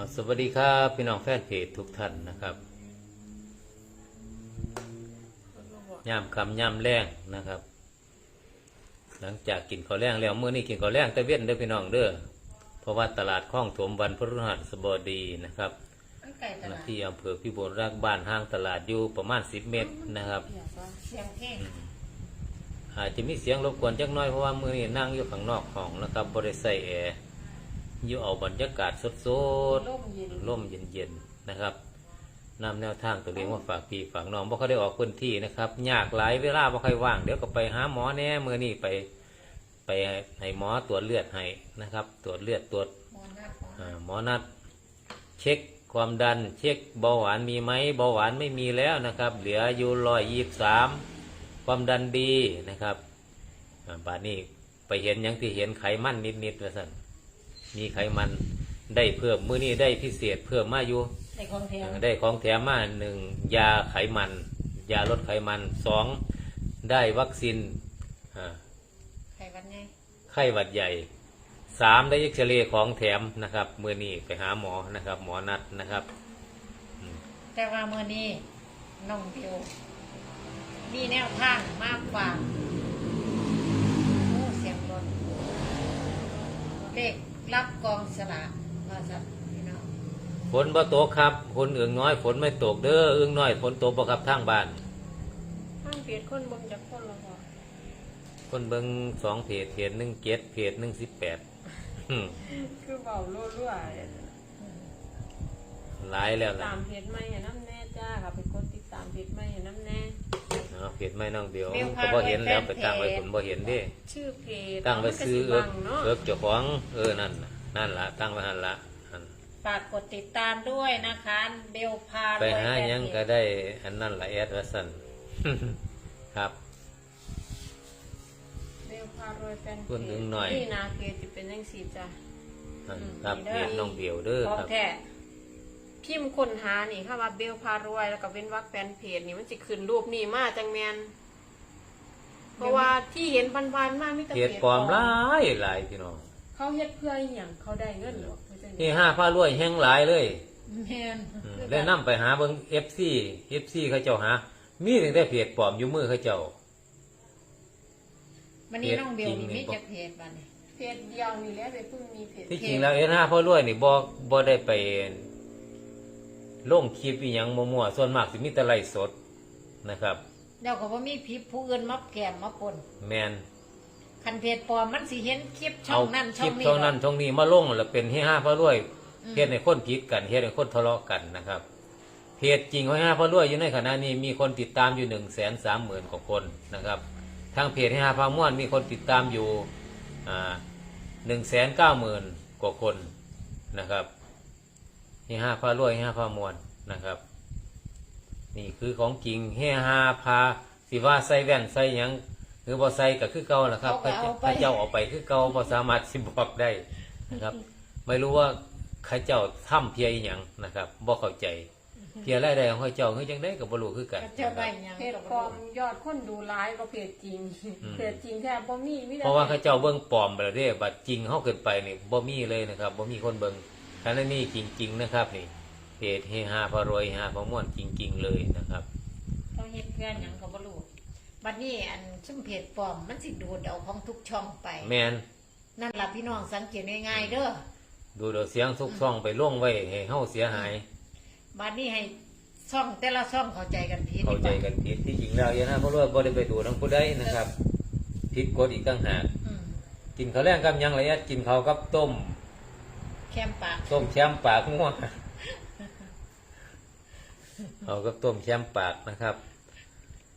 อ่าสวัสดีครับพี่น้องแฟนเพจทุกท่านนะครับย่ามคำย่ามแรงนะครับ หลังจากกินข้าวแรงแล้วเมื่อนี้กินข้าวแรงแต่เว้นเด้อพี่น้องเด้อเพราะว่าตลาดคลองถมวันพฤหัสบดีนะครับมันไก่ตลาดที่อำเภอพิบูลรักบ้านห้างตลาดอยู่ประมาณ10เมตรนะครับเสียงเพลงอาจจะมีเสียงรบกวนจักหน้อยเพราะว่ามือนี้นั่งอยู่ข้างนอกห้องนะครับบริใส่แอร์ อยู่เอาบรรยากาศสดๆร่มเย็น ร่มเย็นๆนะครับนำแนวทางตัวเองมาฝากพี่ฝากน้องบ่เขาได้ออกพื้นที่นะครับ ยากหลายเวลาบ่ค่อยว่าง เดี๋ยวก็ไปหาหมอแน่มือนี้ไปไปให้หมอตรวจเลือดให้นะครับ ตรวจเลือดตรวจหมอนัดหมออ่าหมอนัดเช็คความดันเช็คเบาหวานมีไหมเบาหวานไม่มีแล้วนะครับ เหลืออยู่ร้อยยี่สามความดันดีนะครับอ่าบาดนี้ไปเห็นหยังที่เห็นไขมันนิดๆว่าสั่น มีไขมันได้เพิ่มมือนี้ได้พิเศษเพิ่มมาอยู่ในของแถวได้ของแถมมาหนึ่งยาไขมัน ยาลดไขมันสองได้วัคซีนอ่าไข่วันไงไข้หวัดใหญ่สามได้เอ็กซเรย์ของแถมนะครับมือนี้ไปหาหมอนะครับ หมอนัดนะครับ แต่ว่าเมื่อนี้น้องเดียวมีแนวทางมากกว่าโอ้เสียงรถเด็ก รับกองสลากว่าสัตว์พี่น้องฝนบ่ตกครับฝนเอืองน้อยฝนไม่ตกเด้อเอืองน้อยฝนตกบ่ครับทางบ้าน ห้างเปียดคนเบิ่งจากคนละพอคนเบิ่งสองเพจเพจหนึ่งเจ็ดเพจหนึ่งสิบแปดคือเบารั่วหลายแล้วๆนะตามเพจไม่เห็นน้ำแน่จ้าค่ะไปกดติดตามเพจไม่เห็นน้ำแน่ เนาะเพจไม่น้องเดียวก็บ่เห็นแล้วไปตั้งไว้ผลบ่เห็นเด้ ชื่อเพจตั้งไว้ซื้อเอิเอิกเนาะเอิกเจ้าของเออนั่นน่ะนั่นละตั้งไว้หันละอันฝากกดติดตามด้วยนะคะ เบลพาไปรวยหาแฟนหยังเพจก็ได้อันนั่นละแอดว่าสั่น ครับเบลพารวยแฟนเพพูดถึจงหน่อยนี่นาเพจจะเป็นยังสีจ้ะ อันครับเพจน้องเดียวเด้อของครับ แท้ พิมพ์คนหานี่ค่ะว่าเบลพารวย แล้วก็เว้นวรรคแฟนเพจนี่มันจะขึ้นรูปนี่มาจังแมนเพราะว่าที่เห็นพันๆมากมิตรเพจปลอมหลายหลายพี่น้องเขาเฮ็ดเพื่ออหย่างเขาได้เงินเหรอเขาจะที่ห้าผ้ารวยแห้งหลายเลยแม่นอืมแล้วนำไปหาเบิ่ง FC FC เขาเจ้าหา มีตั้งแต่เพจปลอมอยู่มือเขาเจ้าวันนี้น้องเบลจริงนี่นี่มีบอกจะเพจบ้านนี่เพจเดียวนี่แหละไปเพิ่งมีเพจที่จริงแล้วเอ็นห้าพ่อรวยนี่บ่บ่ได้ไป ลงคลิปอีหยังมั่วๆส่วนมากสิมีแต่ไลฟ์สดนะครับเดี๋ยวก็ว่ามีพิษผู้อื่นมาแกมมาปนแมนคันเพจปลอมมันสิเห็นคลิปช่อเอางนั้นคช่อลิงปนี้ช่องนั้นช่องนี้มาลงแล้วเป็นให้ห้าพ่อรวยอืมเฮ็ดให้คนผิดกันเฮ็ดให้คนทะเลาะกันนะครับ เพจจริงของให้ห้าพ่อรวยอยู่ในขณะนี้มีคนติดตามอยู่1 3 0 0 0 0กว่าคนนะครับ ทางเพจให้ห้าพาม่วนมีคนติดตามอยู่อ่า1 9 0 0 0 0กว่าคนนะครับ ให้ห้าพารวยให้ห้าพามวนนะครับ นี่คือของจริงให้ห้าพาสิว่าใส่แว่นใส่หยังหรือบ่ใส่ก็คือเก่าแหละครับเขาก็เอาไปพระเจ้าเออกไปคือเก่าบ่สามารถสิบอกได้นะครับ ไม่รู้ว่าข้าเจ้าทำเพียอหยังนะครับบ่เข้าใจเพียรายได้ของข้าเจ้าคือจังได๋ก็บ่รู้คือกันก็เจ้าไปหยังเพจก็ปลบ่อมรู้ยอดคนดูร้ายกว่าเพจจริงอืมเพจจริงแทบบ่มีมิแต่เพราะว่าข้าเจ้าเบิ่งปลอมไปแล้วเด้บัดจริงเฮาเกินไปนี่บ่มีเลยนะครับบ่มีคนเบิ่ง ขณะนี้จริง ๆ นะครับนี่เพจเฮฮาพารวยเฮฮาพม่วนจริง ๆ เลยนะครับเขาเฮ็ดเพื่อนหยังก็บ่รู้บัดนี้อันซุ่มเพจปลอมมันสิดูดเอาของทุกช่องไป แมนนั่นล่ะพี่น้องสังเกตง่ายๆเด้อดูเดี๋ยวเสียงทุกช่องไปล่วงไว้ให้เฮาเสียหาย บัดนี้ให้ช่องแต่ละช่องเข้าใจกันผิดเข้าใจกันผิดที่จริงแล้วอย่านะเพราะว่าบ่ได้ไปดูทั้งผู้ใดนะครับผิดกฎอีกต่างหากอืมกินข้าวแรงกับหยังระยะกินข้าวกับต้ม แคมปากต้มแชมปากง่วงเอากับต้มแชมปากนะครับ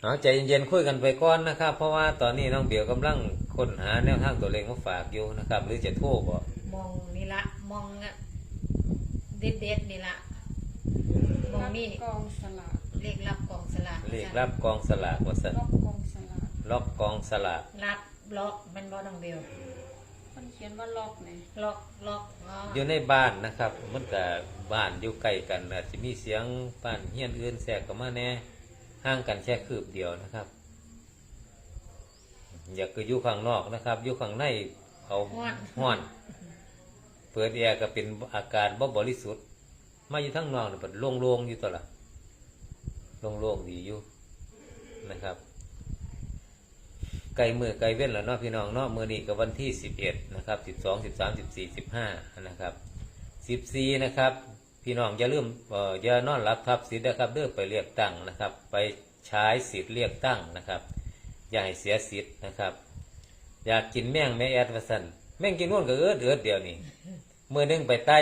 เอาใจเย็นๆคุยกันไปก่อนนะครับ เพราะว่าตอนนี้น้องเบียวกำลังค้นหาแนวทางตัวเลขมาฝากอยู่นะครับ หรือจะโทรบ่มองนี่ละมองอะเด็ดๆนี่ละมองนี่กองสลากเลขรับกองสลากเลขรับกองสลากว่าซั่นล็อกกองสลากล็อกกองสลากรับล็อกมันบ่น้องเบลมันเขียนว่าล็อกเนี่ยล็อกล็อกอ๋ออยู่ในบ้านนะครับ มันก็บ้านอยู่ใกล้กันอาจจะมีเสียงบ้านเฮียนอื่นแทรกเข้ามาแน่ห่างกันแค่คืบเดียวนะครับ อยากคืออยู่ข้างนอกนะครับอยู่ข้างในเอาห้อนเปิดแอร์ก็เป็นอากาศบ่บริสุทธิ์มาอยู่ทั้งนอกนี่เปิดโล่งๆอยู่ตัวละโล่งๆดีอยู่นะครับ ไกลมือไกลเว้นแล้วเนาะพี่น้องเนาะมือนี้ก็วันที่สิบเอ็ดนะครับสิบสองสิบสามสิบสี่สิบห้านะครับสิบสี่นะครับ พี่น้องอย่าลืมเอ่ออย่านอนรับทับสิทธิ์นะครับเด้อไปเรียกตั้งนะครับ ไปใช้สิทธิ์เรียกตั้งนะครับ อย่าให้เสียสิทธิ์นะครับ อยากกินแม่งแม่แอดวาสันแม่งกินนู่นก็เอิดเอิดเดียวนี่มือหนึงไปใต้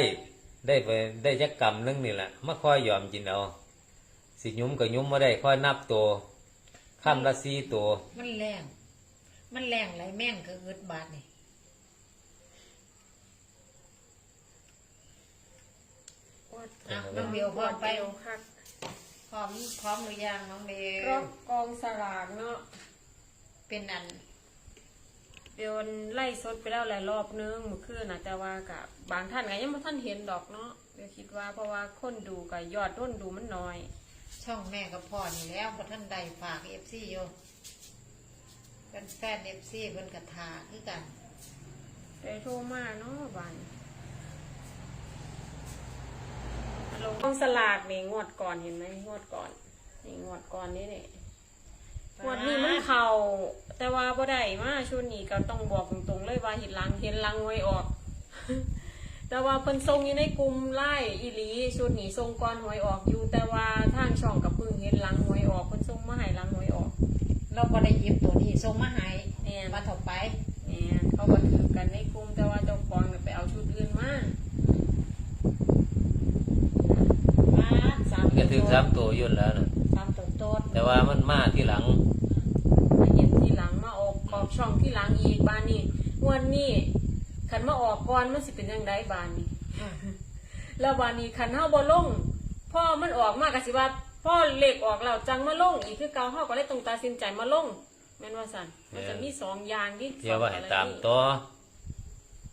ได้ไปได้จักกำหนึงนี่แหละมาค่อยยอมกินเอาสิยุ้มก็ยุ้มมาได้ค่อยนับตัวข้ามละสีตัวมันแรง มันแรงไหลแม่งก็อึดบาดนี่อะน้องเบลพร้อมไปเบลคักพร้อมพร้อมหรือยังน้องเบรลอบกองสลากเนาะเป็นอันเบลไล่สดไปแล้วหลายรอบนึงเมื่อคืนนะแต่ว่ากับบางท่านก็ยังไม่ท่านเห็นดอกเนาะเบลคิดว่าเพราะว่าคนดูกับยอดต้นดูมันน้อย ช่องแม่กับพ่อนี่แล้วพอท่านใดฝากเอฟซีอยู่ เป็นแฟนเอฟซีเพิ่นกระทาคือกันไปโทรมาเนาะบันลงกองสลากนี่งวดก่อนเห็นไหมงวดก่อนนี่งวดก่อนนี่เนี่ยงวดนี้มันเข่าแต่ว่าบ่ได้มาชุดนี้ก็ต้องบอกตรงๆเลยว่าเห็นหลังเห็นหลังไว้ออก แต่ว่าเพิ่นทรงอยู่ในกลุ่มไล่อีหลีชุดนี้ทรงก่อนหวยออกอยู่ แต่ว่าทางช่องกับเพิ่งเห็นหลังหวยออกเพิ่นทรงมาให้หลังหวยออก เราก็ได้หยิบตัวนี้ส่งมาให้แม่นมาถกไป แม่นเขาก็ถือกันในกลุ่มแต่ว่าเจ้าของน่ะไปเอาชุดอื่นมามาสามก็ถึงสามตัวอยุ่นนแล้วนะสามตัวโต้นแต่ว่ามันมาที่หลังมาเห็นทีหลังมาออกออกช่องที่หลังอีกบ้านนี้งวดนี้คันมาออกก่อนมันสิเป็นยังไงบ้านนี้อะแล้วบ้านนี้คันเฮาบ่ลงพ่อมันออกมากะสิว่า พ่อเลขออกแล้วจังมาลงอีกคือเก่าเฮาก็เลยต้องตัดสินใจมาลงแม่นว่าซั่นมันจะมีสองอย่างที่เพียงว่าให้ตามสองกรณีต่อ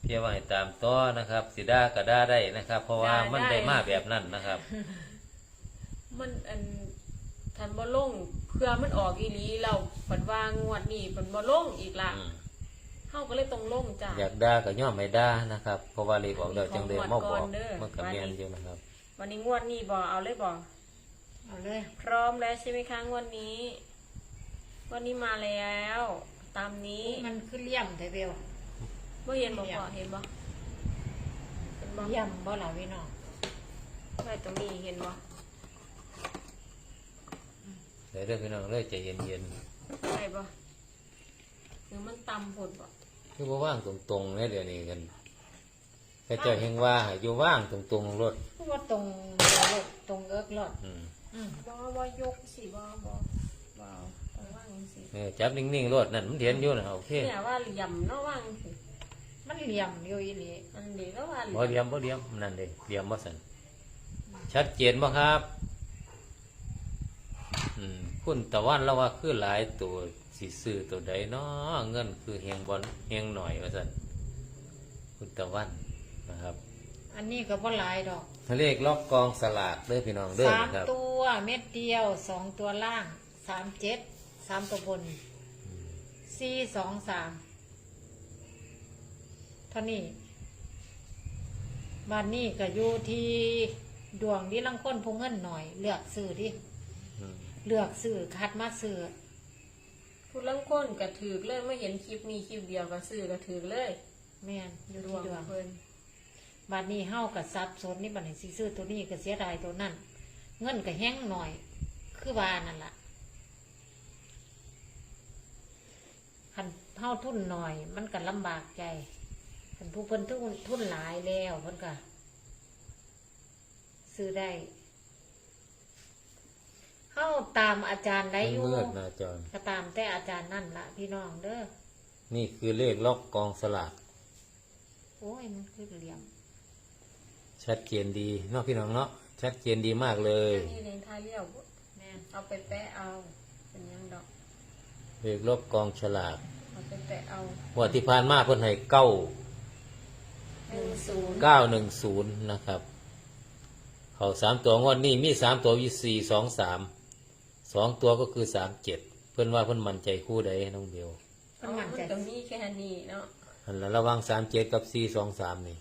เพียงว่าให้ตามต่อนะครับสิได้ก็ได้ได้นะครับ เพราะว่ามันได้มาแบบนั้นนะครับ มันอันทันบ่ลงเพื่อมันออกอีหลีเราปัดว่างวดนี้เพิ่นบ่ลงอีกละอืมเฮาก็เลยต้องลงจ้ะอยากได้ก็ย่อมไม่ได้นะครับเพราะว่าเลขออกแล้วจังเดิมมาบอกของงวดก่อนเด้อมันกับเมียนอยู่นะครับ วันนี้งวดนี้บ่เอาเลยบ่ เอาเลย พร้อมแล้วใช่ไหมคะงวดนี้งวันนี้มาแล้ว ตามนี้มันคือเลี่ยมเทเบลเมื่อเย็นบ่พอเห็นบ่เห็นบ่เลี่ยมบ่หล่ะพี่น้องไว้ตรงนี้เห็นบ่เดี๋ยวเรื่องพี่น้องเลยใจเย็นใช่บ่หรือมันต่ำผดบ่ๆคือว่าว่างตรงๆเนี่ยเดี๋ยวนี้กันแค่เจ้าเฮงว่าให้อยู่ว่างตรงๆรถพูดว่าตรงเดียวรถตรงเอิกรถอืมอืม บ่บ่ยกสิบ่บ่บ่เอาต้องว่างจังสิเออจับนิ่งๆรถนั่นมันเห็นอยู่นะโอเคเนี่ยว่าเหลี่ยมเนาะว่างสิมันเหลี่ยมอยู่อีหลีอันนี้ก็ว่าเหบ่เหลี่ลี่ยยมมบ่เหลี่ยมนั่นเด้เหลี่ยมบ่สันชัดเจนบ่ครับอืมคุณตะวันเราว่าคือหลายตัวสิซื้อตัวใดเนาะเงินคือเฮงบอลเฮงหน่อยว่าสันคุณตะวันนะครับ อันนี้ก็บ่หลายดอก เลขล็อกกองสลากเด้อพี่น้องเด้อสามนะครับ ตัวเม็ดเดียวสองตัวล่างสามเจ็ดสามตัวบนสี่สองสามเท่านี้บ้านนี้ก็อยู่ที่ดวงที่ลังค้นพงเงินหน่อย เลือกซื้อดิอืม เลือกซื้อคัดมาซื้อผู้ลังคนก็ถือเลยไม่เห็นคลิปนี้คลิปเดียวก็ซื้อก็ถือเลยแม่นอยู่ดที่วงดวงเพิ่น บ้านนี้เฮากับซับสนนี่บัดนี้สิซื้อตัวนี้ก็เสียดายตัวนั้นเงินก็แห้งหน่อย คือว่านั่นล่ะคันเฮาทุนหน่อย มันก็ลำบากใจคันผู้เพิ่นทุนทุนหลายแล้วเพิ่นก็ซื้อได้เฮาตามอาจารย์ได้อยู่มืดนะจอนก็ตามแต่อาจารย์นั่นละพี่น้องเด้อนี่คือเลขล็อกกองสลากโอ้ยมันคือเหลี่ยม ชัดเจนดีเนาะพี่น้องเนาะชัดเจนดีมากเลยอันนี้เลงท้ายเลี้ยวบ่แม่นเอาไปแปะเอา เป็นหยังดอก เลขล็อกกองฉลากเอาไปแปะเอางวันที่ผ่านมาเพิ่นให้เก้าหนึ่งศูนย์เก้าหนึ่งศูนย์นะครับ เขาสามตัวงวดนี้มีสามตัวอยู่สี่สองสามสองตัวก็คือสามเจ็ดเพื่อนว่าเพื่อนมั่นใจคู่ใดน้องเบลมันมันใจก็มีแค่นี้เนาะอันละระหว่างสามเจ็ดกับสี่สองสามนี่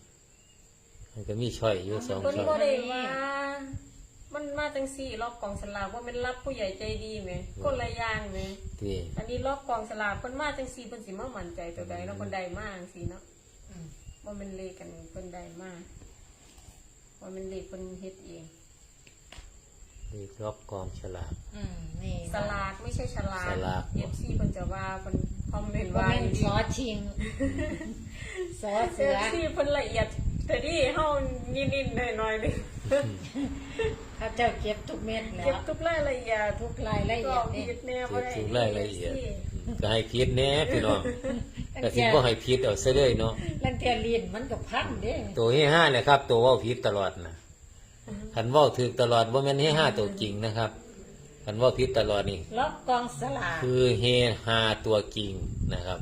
มันก็มีช่อยอยู่สองเพิ่นช่อยบ่ได้ว่า มันมาจังสี่ล็อกกองสลากว่ามันรับผู้ใหญ่ใจดีไหมคนละอย่างไหมที่อันนี้ล็อกกองสลากเพิ่นมาจังสี่เพิ่นสิมามั่นใจตัวใดแล้วเพิ่นได้มาจังซี่เนาะอืมว่ามันเลขกันเพิ่นได้มาว่ามันเลขเพิ่นเฮ็ดเอง ที่ล็อกกองฉลาก อืมนี่สลากไม่ใช่ฉลากสลาก เอฟซีเพิ่นจะว่าเพิ่นคอมเมนต์ว่าว่าเป็นซอชิงซอเอเสือฟซีเพิ่นละเอียด แต่ที่เฮานิดๆหน่อยๆนี่เขาเจ้าเก็บทุกเม็ดแล้เก็บว ทุกรายละเอียดทุกรายละเอีก็ยดนี่ผิดแน่บ่เก็บได้ทุกรายละเอียดก็ให้พิษแน่พี่น้องตั้งแต่สิแต่บ่ให้พิษเอาซะเลยเนาะลังเทียลีนมันกับพันเด้ตัวที่ห้าเลยครับ ตัวเว่าพิษตลอดนะคันเว่าถือตลอดว่ามันให้ห้าตัวจริงนะครับคันเว่าพิษตลอดนี่ ล็อกกองสลากคือเฮฮาตัวจริงนะครับ